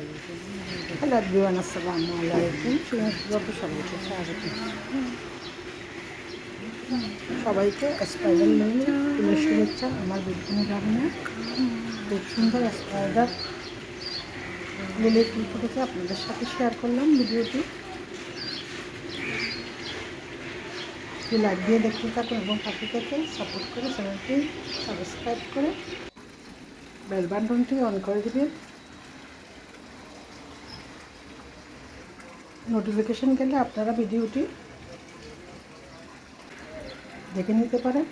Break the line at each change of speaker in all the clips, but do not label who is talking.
Hello everyone, আসসালামু আলাইকুম। সুন্দর সবাইকে। স্বাগত সবাইকে স্পাইডার ফুলের শুভেচ্ছা আমার বিজ্ঞানী রান্না খুব সুন্দর স্পাইডার লিলে ফুল ফুটেছে আপনাদের সাথে শেয়ার করলাম ভিডিওটি। লাইক দিয়ে দেখতে থাকুন এবং পাখি থেকে সাপোর্ট করে চ্যানেলটি সাবস্ক্রাইব করে বেল বাটনটি অন করে দেবেন। নোটিফিকেশন গেলে আপনারা ভিডিওটি দেখে নিতে পারেন।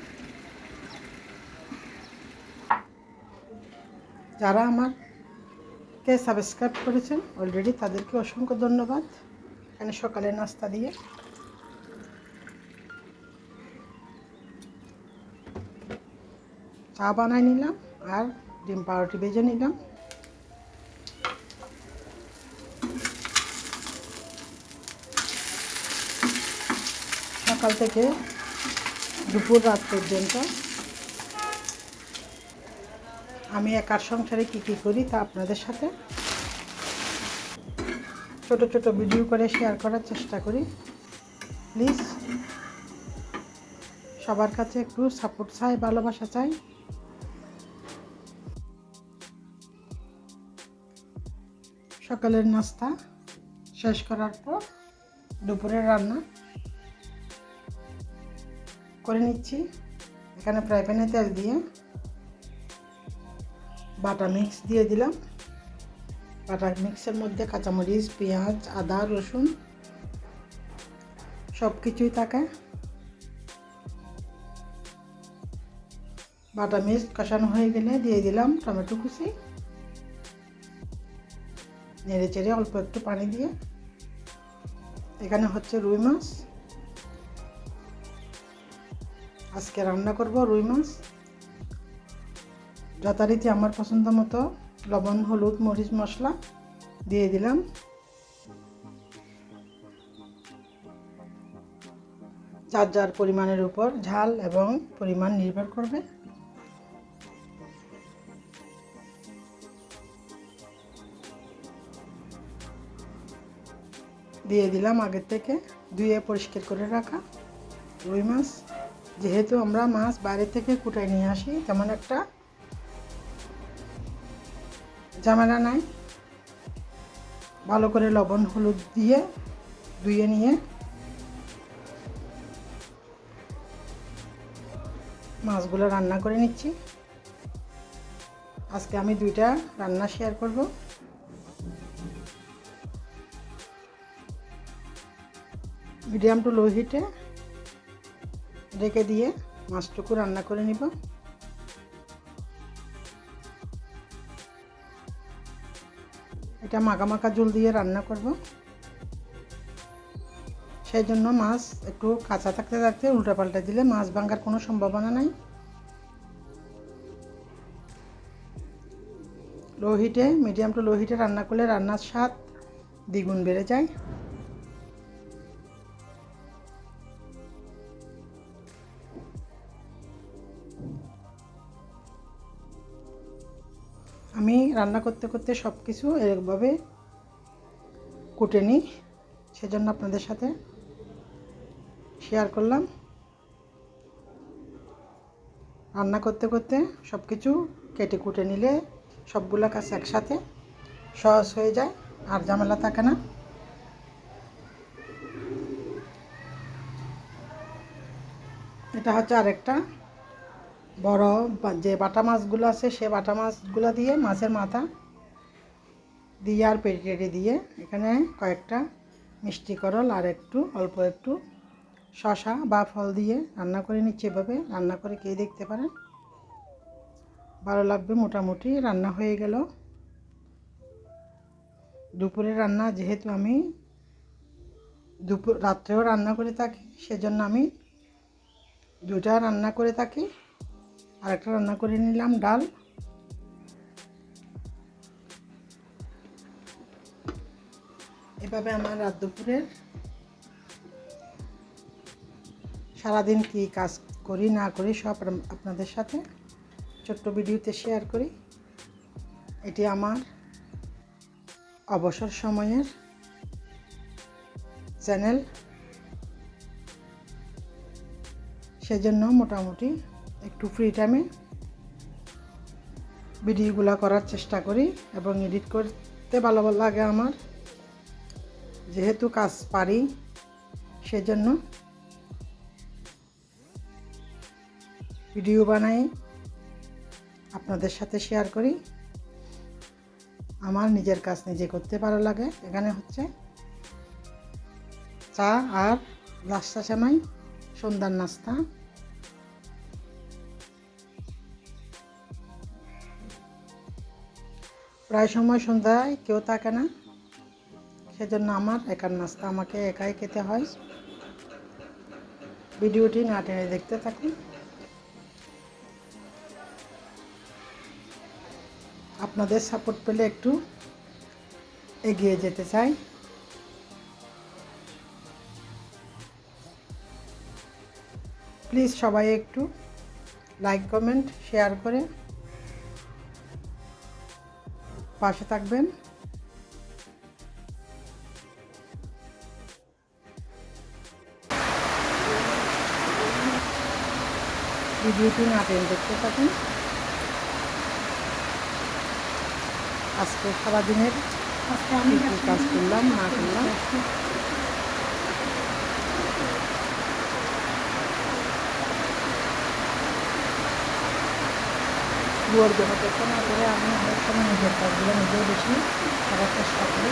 যারা আমারকে সাবস্ক্রাইব করেছেন অলরেডি তাদেরকে অসংখ্য ধন্যবাদ। এখানে সকালে নাস্তা দিয়ে। চা বানাই নিলাম আর ডিম পাউরুটি ভেজে নিলাম। সকাল থেকে দুপুর রাত পর্যন্ত আমি একার সংসারে কী কী করি তা আপনাদের সাথে ছোট ছোট ভিডিও করে শেয়ার করার চেষ্টা করি। প্লিজ, সবার কাছে একটু সাপোর্ট চাই, ভালোবাসা চাই। সকালের নাস্তা শেষ করার পর দুপুরের রান্না। করে নিচ্ছি। এখানে ফ্রাই প্যানে তেল দিয়ে বাটা মিক্স দিয়ে দিলাম। বাটা মিক্সের মধ্যে কাঁচামরিচ, পেঁয়াজ, আদা, রসুন সব কিছুই থাকে। বাটা মিক্স কষানো হয়ে গেলে দিয়ে দিলাম টমেটো কুচি। নেড়ে চেড়ে অল্প একটু পানি দিয়ে। এখানে হচ্ছে রুই মাছ। আজকে রান্না করব রুই মাছ। যথারীতি আমার পছন্দ মতো লবণ, হলুদ, মরিচ মশলা দিয়ে দিলাম। যার যার পরিমাণের উপর ঝাল এবং পরিমাণ নির্ভর করবে। দিয়ে দিলাম আগের থেকে ধুয়ে পরিষ্কার করে রাখা রুই মাছ। যেহেতু আমরা মাছ বাইরে থেকে কুটাই নিয়ে আসি, তেমন একটা ঝামেলা নাই। ভালো করে লবণ হলুদ দিয়ে ধুয়ে নিয়ে মাছগুলো রান্না করে নিচ্ছি। আজকে আমি দুইটা রান্না শেয়ার করব। মিডিয়াম টু লো হিটে রেখে দিয়ে মাছটুকু রান্না করে নিব। এটা মাখা মাখা জল দিয়ে রান্না করব। সেই জন্য মাছ একটু কাঁচা থাকতে থাকতে উল্টা পাল্টা দিলে মাছ ভাঙার কোনো সম্ভাবনা নাই। লো হিটে, মিডিয়াম টু লো হিটে রান্না করলে রান্নার স্বাদ দ্বিগুণ বেড়ে যায়। আমি রান্না করতে করতে সব কিছু এরকমভাবে কুটে নিই, সেজন্য আপনাদের সাথে শেয়ার করলাম। রান্না করতে করতে সব কিছু কেটে কুটে নিলে সবগুলো কাজ একসাথে সহজ হয়ে যায়, আর ঝামেলা থাকে না। এটা হচ্ছে আরেকটা বড় যে বাটা মাছগুলো আছে, সে বাটা মাছগুলো দিয়ে মাছের মাথা দিয়ে আর পেটে দিয়ে এখানে কয়েকটা মিষ্টি করল আর একটু, অল্প একটু শশা বা ফল দিয়ে রান্না করে নিচ্ছে এভাবে। রান্না করে কে দেখতে পারেন ভালো লাগবে, মোটামুটি রান্না হয়ে গেল। দুপুরে রান্না, যেহেতু আমি দুপুর রাত্রেও রান্না করে থাকি, সেজন্য আমি দুটা রান্না করে থাকি। আর একটা রান্না করে নিলাম, ডাল। এভাবে আমার রাত দুপুরের সারাদিন কি কাজ করি, না করি, সব আপনাদের সাথে ছোট্ট ভিডিওতে শেয়ার করি। এটি আমার অবসর সময়ের চ্যানেল সেজন্য মোটামুটি একটু ফ্রি টাইমে ভিডিওগুলো করার চেষ্টা করি এবং এডিট করতে ভালো লাগে আমার। যেহেতু কাজ পারি, সেজন্য ভিডিও বানাই, আপনাদের সাথে শেয়ার করি। আমার নিজের কাজ নিজে করতে ভালো লাগে। এখানে হচ্ছে চা আর লাস্তা সেমাই, সন্ধ্যার নাস্তা। প্রায় সময় সন্ধ্যায় কেউ থাকে না। সেজন্য আমার একার নাস্তা আমাকে একাই খেতে হয়। ভিডিওটি না টেনে দেখতে থাকুন। আপনাদের সাপোর্ট পেলে একটু এগিয়ে যেতে চাই। প্লিজ সবাই একটু লাইক কমেন্ট শেয়ার করে পাশে থাকবেন। ভিডিওটি না টেন দেখতে থাকুন। আজকে সারাদিনের কাজ করলাম না করলাম? বুয়ার জন্য চেষ্টা না করে আমি অনেক সময় নিজের কাজগুলো নিজেও বেশি করার চেষ্টা করি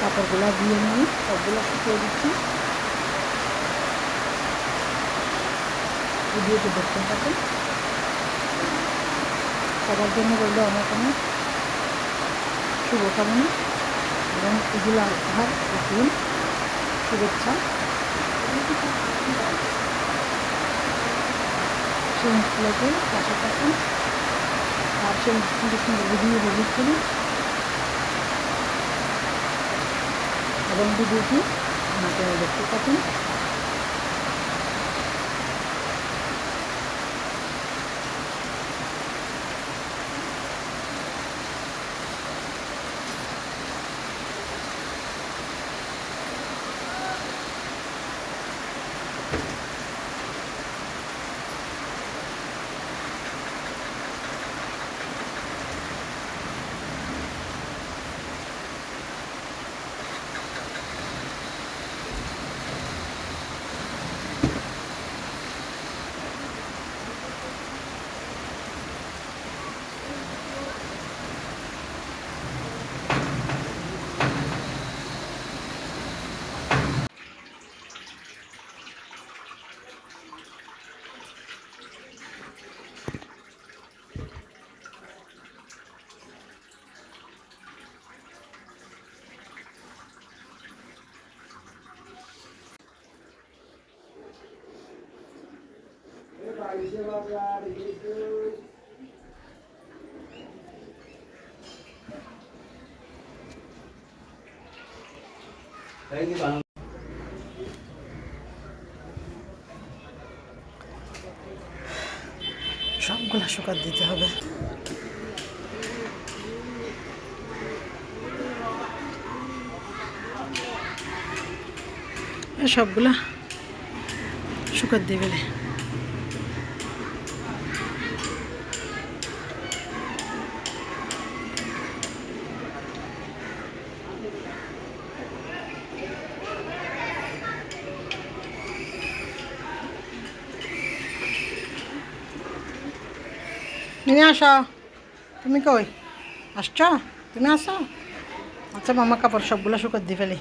কাপড়গুলো দিয়ে নিয়ে সবগুলো শুকিয়ে দিচ্ছি। ভিডিওটি দেখতে থাকুন সবার জন্য রইল অনেক অনেক শুভকামনা। এবং এগুলো আধার নতুন পাশে থাকুন আর সেই ভিডিও রিলিজ করি এবং ভিডিওটি আমাকে দেখতে থাকুন। সবগুলো শুকাত দিতে হবে সবগুলা শুকাত দিবে। নিয়ে আসো। তুমি কই? আসছ? তুমি আসো? আচ্ছা মামা কাপড় সবগুলো শুকর দিয়ে ফেলি।